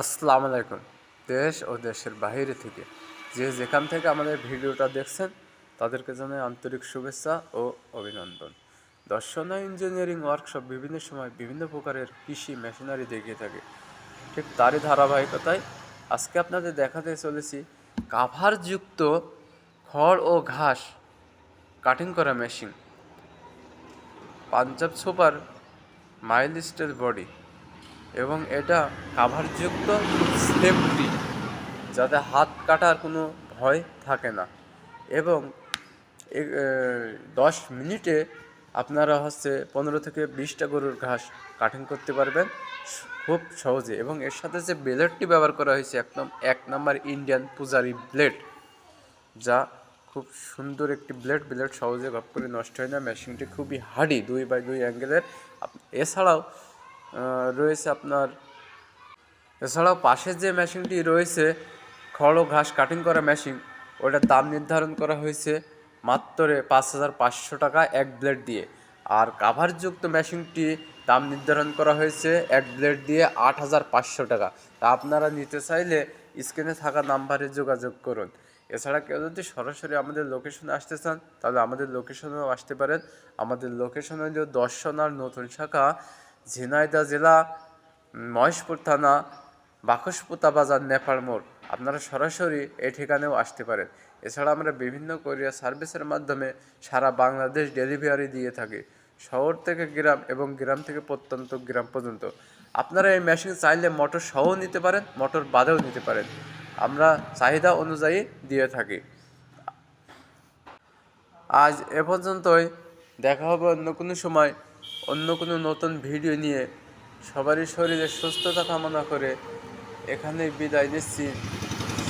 আসসালামু আলাইকুম। দেশ ও দেশের বাইরে থেকে যে যেখান থেকে আমাদের ভিডিওটা দেখছেন, তাদেরকে জানাই আন্তরিক শুভেচ্ছা ও অভিনন্দন। দর্শনা ইঞ্জিনিয়ারিং ওয়ার্কশপ বিভিন্ন সময় বিভিন্ন প্রকারের কৃষি মেশিনারি দেখিয়ে থাকে। ঠিক তারই ধারাবাহিকতায় আজকে আপনাদের দেখাতে চলেছি কাভারযুক্ত খড় ও ঘাস কাটিং করা machine Punjab super mild steel body. এবং এটা কাভারযুক্ত সেফটি, যাতে হাত কাটার কোনো ভয় থাকে না। এবং দশ মিনিটে আপনারা হচ্ছে পনেরো থেকে বিশটা গরুর ঘাস কাটিং করতে পারবেন খুব সহজে। এবং এর সাথে যে ব্লেডটি ব্যবহার করা হয়েছে একদম এক নম্বর ইন্ডিয়ান পূজারি ব্লেড, যা খুব সুন্দর একটি ব্লেড। ব্লেড সহজে গপ করে নষ্ট হয় না। মেশিনটি খুবই হার্ডি, দুই বাই দুই অ্যাঙ্গেলের। এছাড়াও রয়েছে আপনার, এছাড়াও পাশে যে মেশিনটি রয়েছে, খড় ও ঘাস কাটিং করা মেশিন ওটার দাম নির্ধারণ করা হয়েছে মাত্র পাঁচ হাজার পাঁচশো টাকা এক ব্লেড দিয়ে। আর কাভারযুক্ত মেশিনটি দাম নির্ধারণ করা হয়েছে এক ব্লেড দিয়ে আট হাজার পাঁচশো টাকা। তা আপনারা নিতে চাইলে স্ক্রিনে থাকা নাম্বারে যোগাযোগ করুন। এছাড়া কেউ যদি সরাসরি আমাদের লোকেশনে আসতে চান, তাহলে আমাদের লোকেশনেও আসতে পারেন। আমাদের লোকেশন দর্শন আর নতুন শাখা ঝিনাইদহ জেলা মহেশপুর থানা, বাকসপুতা বাজার, নেপাল মোড়। আপনারা সরাসরি এই ঠিকানাও আসতে পারেন। এছাড়া আমরা বিভিন্ন কোরিয়ার সার্ভিসের মাধ্যমে সারা বাংলাদেশ ডেলিভারি দিয়ে থাকি। শহর থেকে গ্রাম এবং গ্রাম থেকে প্রত্যন্ত গ্রাম পর্যন্ত। আপনারা এই মেশিন চাইলে মোটর সহ নিতে পারেন মোটর বাদেও নিতে পারেন। আমরা চাহিদা অনুযায়ী দিয়ে থাকি। আজ এ পর্যন্তই। দেখা হবে অন্য কোনো সময়। অন্য কোনো নতুন ভিডিও নিয়ে সবারই শরীরে সুস্থতা কামনা করে এখানেই বিদায় নিচ্ছি।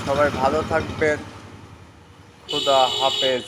সবাই ভালো থাকবেন। খুদা হাফেজ।